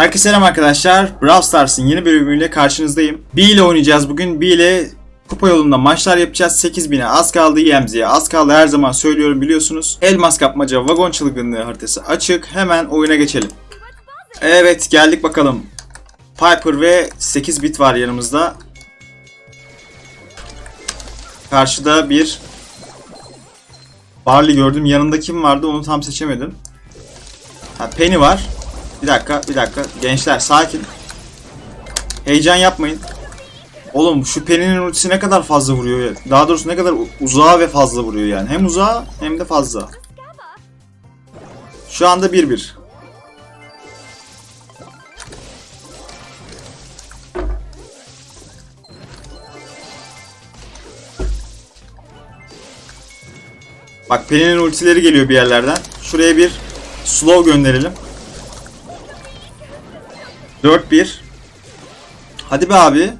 Herkese selam arkadaşlar. Brawl Stars'ın yeni bölümüyle karşınızdayım. B ile oynayacağız bugün. B ile kupa yolunda maçlar yapacağız. 8000'e az kaldı. EMZ'ye az kaldı. Her zaman söylüyorum biliyorsunuz. Elmas kapmaca, vagon çılgınlığı haritası açık. Hemen oyuna geçelim. Evet geldik bakalım. Piper ve 8 bit var yanımızda. Karşıda bir Barley gördüm. Yanında kim vardı onu tam seçemedim. Ha, Penny var. Bir dakika, bir dakika. Gençler sakin. Heyecan yapmayın. Oğlum şu Penny'nin ultisi ne kadar fazla vuruyor ya. Daha doğrusu ne kadar uzağa ve fazla vuruyor yani. Hem uzağa hem de fazla. Şu anda 1-1. Bak Penny'nin ultileri geliyor bir yerlerden. Şuraya bir slow gönderelim. 4-1. Hadi be abi.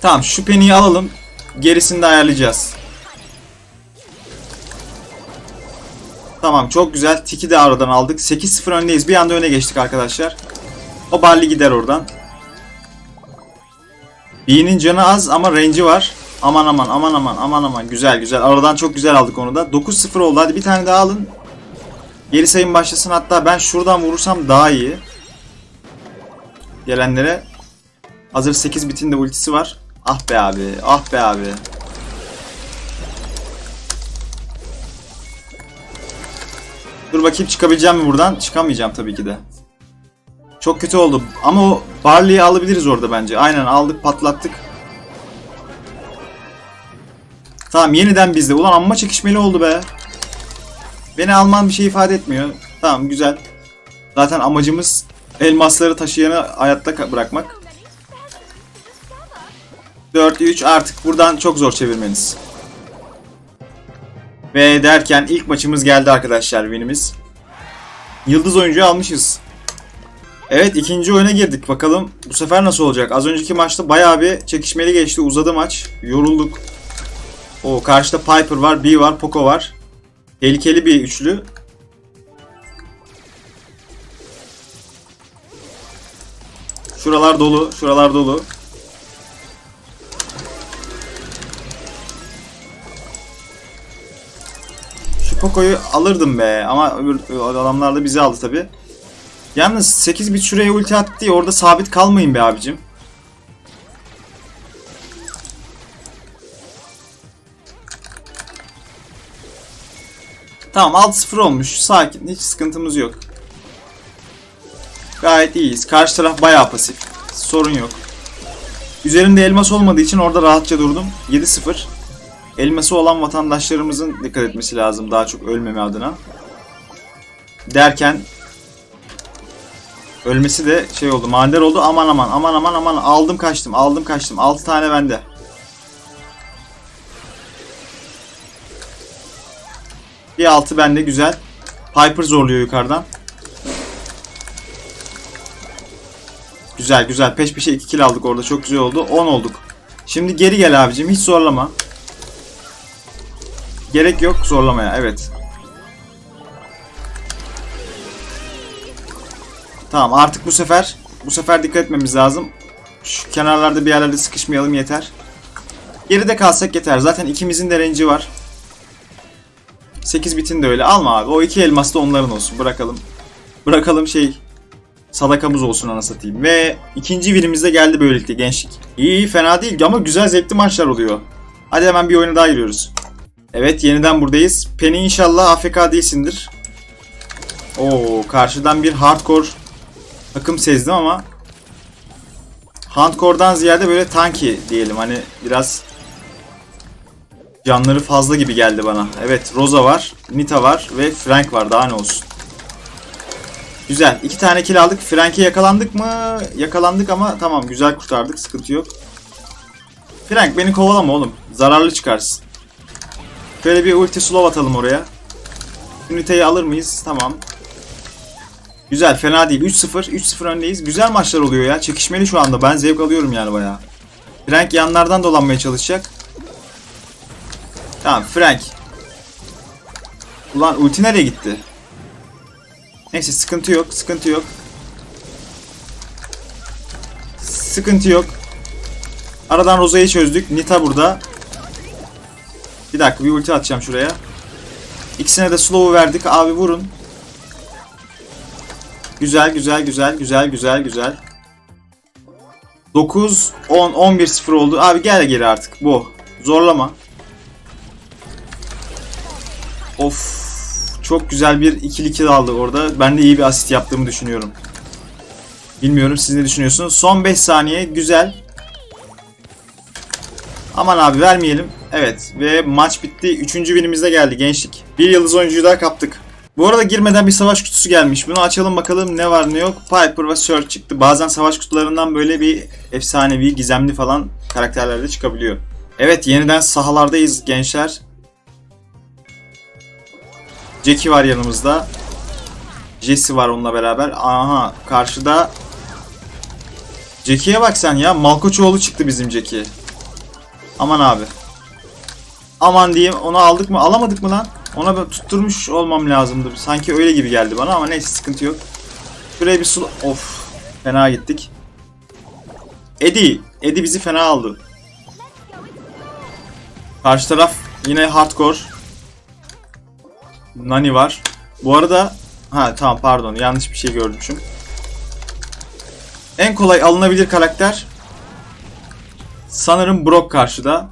Tamam şu Penny'yi alalım. Gerisini de ayarlayacağız. Tamam çok güzel. Tiki de aradan aldık. 8-0 öndeyiz. Bir anda öne geçtik arkadaşlar. O Barley gider oradan. B'nin canı az ama range'i var. Aman aman aman aman aman aman. Güzel güzel. Aradan çok güzel aldık onu da. 9-0 oldu. Hadi bir tane daha alın. Geri sayım başlasın. Hatta ben şuradan vurursam daha iyi. Gelenlere. Hazır 8 bitin de ultisi var. Ah be abi. Ah be abi. Dur bakayım çıkabileceğim mi buradan? Çıkamayacağım tabii ki de. Çok kötü oldu. Ama o Barley'i alabiliriz orada bence. Aynen aldık patlattık. Tamam yeniden bizde. Ulan amma çekişmeli oldu be. Beni alman bir şey ifade etmiyor. Tamam güzel. Zaten amacımız elmasları taşıyanı hayatta bırakmak. 4-3 artık buradan çok zor çevirmeniz. Ve derken ilk maçımız geldi arkadaşlar winimiz. Yıldız oyuncuyu almışız. Evet ikinci oyuna girdik. Bakalım bu sefer nasıl olacak? Az önceki maçta bayağı bir çekişmeli geçti. Uzadı maç. Yorulduk. O karşıda Piper var, B var, Poco var. Tehlikeli bir üçlü. Şuralar dolu, şuralar dolu. Şu Poco'yu alırdım be ama adamlar da bizi aldı tabi. Yalnız 8 bit şuraya ulti attı diye orada sabit kalmayın be abicim. Tamam 6-0 olmuş. Sakin. Hiç sıkıntımız yok. Gayet iyiyiz. Karşı taraf bayağı pasif. Sorun yok. Üzerinde elmas olmadığı için orada rahatça durdum. 7-0. Elması olan vatandaşlarımızın dikkat etmesi lazım daha çok ölmeme adına. Derken ölmesi de şey oldu. Manidar oldu. Aman aman aman aman aman aldım kaçtım. Aldım kaçtım. 6 tane bende. Bir altı bende güzel. Piper zorluyor yukarıdan. Güzel güzel. Peş peşe 2 kill aldık orada. Çok güzel oldu. 10 olduk. Şimdi geri gel abicim. Hiç zorlama. Gerek yok zorlamaya. Evet. Tamam artık bu sefer bu sefer dikkat etmemiz lazım. Şu kenarlarda bir yerlerde sıkışmayalım yeter. Geride kalsak yeter. Zaten ikimizin de var. 8 bitin de öyle. Alma abi. O iki elmas da onların olsun. Bırakalım. Bırakalım şey sadakamız olsun ana satayım. Ve ikinci birimiz de geldi böylelikle gençlik. İyi fena değil ama güzel zevkli maçlar oluyor. Hadi hemen bir oyuna daha giriyoruz. Evet yeniden buradayız. Penny inşallah AFK değilsindir. Oo karşıdan bir hardcore takım sezdim ama hardcore'dan ziyade böyle tanki diyelim. Hani biraz canları fazla gibi geldi bana. Evet Rosa var, Nita var ve Frank var daha ne olsun. Güzel. iki tane kill aldık. Frank'e yakalandık mı? Yakalandık ama tamam güzel kurtardık. Sıkıntı yok. Frank beni kovalama oğlum. Zararlı çıkarsın. Şöyle bir ulti slow atalım oraya. Üniteyi alır mıyız? Tamam. Güzel fena değil. 3-0. 3-0 öndeyiz. Güzel maçlar oluyor ya. Çekişmeli şu anda. Ben zevk alıyorum yani bayağı. Frank yanlardan dolanmaya çalışacak. Tamam Frank. Ulan ulti nereye gitti? Neyse sıkıntı yok, sıkıntı yok. Sıkıntı yok. Aradan Roza'yı çözdük. Nita burada. Bir dakika bir ulti atacağım şuraya. İkisine de slow'u verdik. Abi vurun. Güzel güzel güzel güzel güzel güzel. 9 10 11 0 oldu. Abi gel geri artık. Bu. Zorlama. Of. Çok güzel bir ikili kill aldı orada. Ben de iyi bir asist yaptığımı düşünüyorum. Bilmiyorum siz ne düşünüyorsunuz. Son 5 saniye. Güzel. Aman abi vermeyelim. Evet ve maç bitti. Üçüncü winimize geldi gençlik. Bir yıldız oyuncuyu daha kaptık. Bu arada girmeden bir savaş kutusu gelmiş. Bunu açalım bakalım ne var ne yok. Piper ve Surge çıktı. Bazen savaş kutularından böyle bir efsanevi, gizemli falan karakterler de çıkabiliyor. Evet yeniden sahalardayız gençler. Jackie var yanımızda. Jesse var onunla beraber. Aha karşıda Jackie'ye bak sen ya. Malkoçoğlu çıktı bizim Jackie. Aman abi. Aman diyeyim onu aldık mı? Alamadık mı lan? Ona tutturmuş olmam lazımdı. Sanki öyle gibi geldi bana ama neyse sıkıntı yok. Şuraya bir su... Of. Fena gittik. Eddie. Eddie bizi fena aldı. Karşı taraf yine hardcore. Nani var. Bu arada... Ha tamam pardon yanlış bir şey görmüşüm. En kolay alınabilir karakter Sanırım Brock karşıda.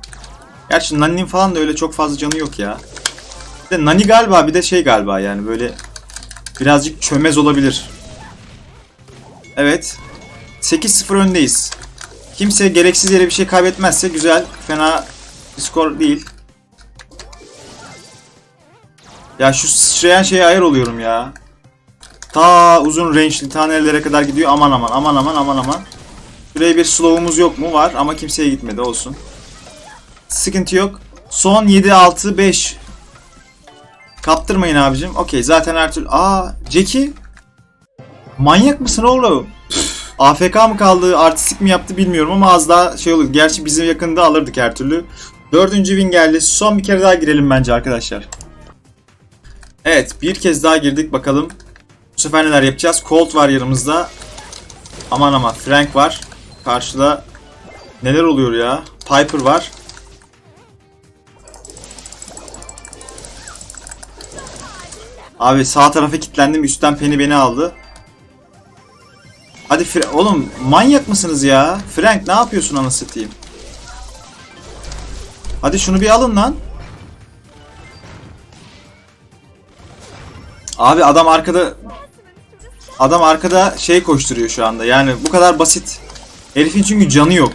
Gerçi Nani'nin falan da öyle çok fazla canı yok ya. Bir de Nani galiba bir de şey galiba yani böyle birazcık çömez olabilir. Evet. 8-0 öndeyiz. Kimse gereksiz yere bir şey kaybetmezse güzel. Fena bir skor değil. Ya şu sıçrayan şeye ayar oluyorum ya. Ta uzun range'li tanelere kadar gidiyor. Aman aman aman aman aman aman. Şuraya bir slow'umuz yok mu? Var ama kimseye gitmedi olsun. Sıkıntı yok. Son 7 6 5. Kaptırmayın abicim. Okey zaten her türlü. Aa Jackie. Manyak mısın oğlum? AFK mı kaldı, artistik mi yaptı bilmiyorum ama az daha şey olur. Gerçi bizim yakında alırdık her türlü. Dördüncü win geldi. Son bir kere daha girelim bence arkadaşlar. Evet bir kez daha girdik bakalım. Bu sefer neler yapacağız? Colt var yanımızda. Aman aman Frank var. Karşıda neler oluyor ya? Piper var. Abi sağ tarafa kilitlendim. Üstten Penny beni aldı. Hadi Fra oğlum manyak mısınız ya? Frank ne yapıyorsun anasını satayım? Hadi şunu bir alın lan. Abi adam arkada Adam arkada şey koşturuyor şu anda. Yani bu kadar basit. Herifin çünkü canı yok.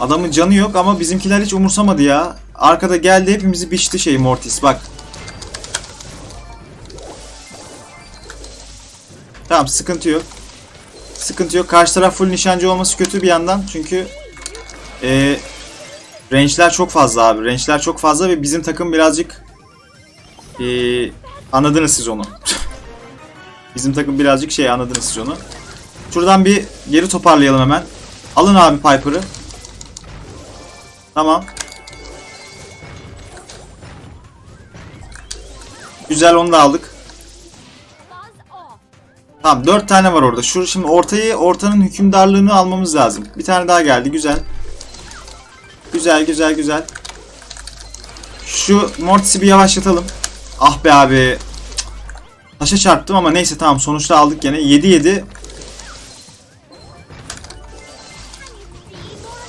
Adamın canı yok ama bizimkiler hiç umursamadı ya. Arkada geldi hepimizi biçti şey Mortis bak. Tamam sıkıntı yok. Sıkıntı yok. Karşı taraf full nişancı olması kötü bir yandan. Çünkü ee, range'ler çok fazla abi. Range'ler çok fazla ve bizim takım birazcık ee, anladınız siz onu. bizim takım birazcık şey anladınız siz onu. Şuradan bir geri toparlayalım hemen. Alın abi Piper'ı. Tamam. Güzel onu da aldık. Tamam 4 tane var orada. Şu şimdi ortayı ortanın hükümdarlığını almamız lazım. Bir tane daha geldi. Güzel. Güzel güzel güzel. Şu Mortis'i bir yavaşlatalım. Ah be abi. Taşa çarptım ama neyse tamam sonuçta aldık gene. 7-7.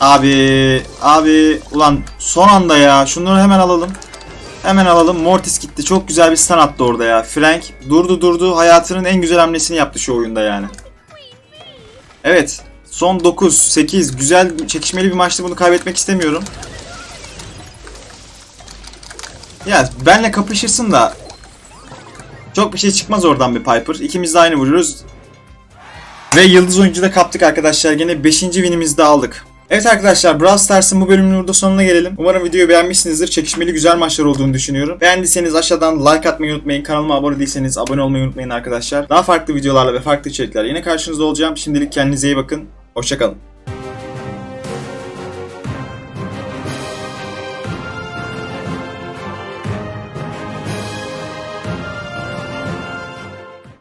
Abi, abi ulan son anda ya. Şunları hemen alalım. Hemen alalım. Mortis gitti. Çok güzel bir stun attı orada ya. Frank durdu durdu. Hayatının en güzel hamlesini yaptı şu oyunda yani. Evet. Son 9, 8. Güzel çekişmeli bir maçtı. Bunu kaybetmek istemiyorum. Ya benle kapışırsın da çok bir şey çıkmaz oradan bir Piper. İkimiz de aynı vuruyoruz. Ve yıldız oyuncu da kaptık arkadaşlar. Gene 5. winimizi de aldık. Evet arkadaşlar Brawl Stars'ın bu bölümünün burada sonuna gelelim. Umarım videoyu beğenmişsinizdir. Çekişmeli güzel maçlar olduğunu düşünüyorum. Beğendiyseniz aşağıdan like atmayı unutmayın. Kanalıma abone değilseniz abone olmayı unutmayın arkadaşlar. Daha farklı videolarla ve farklı içerikler yine karşınızda olacağım. Şimdilik kendinize iyi bakın. Hoşçakalın.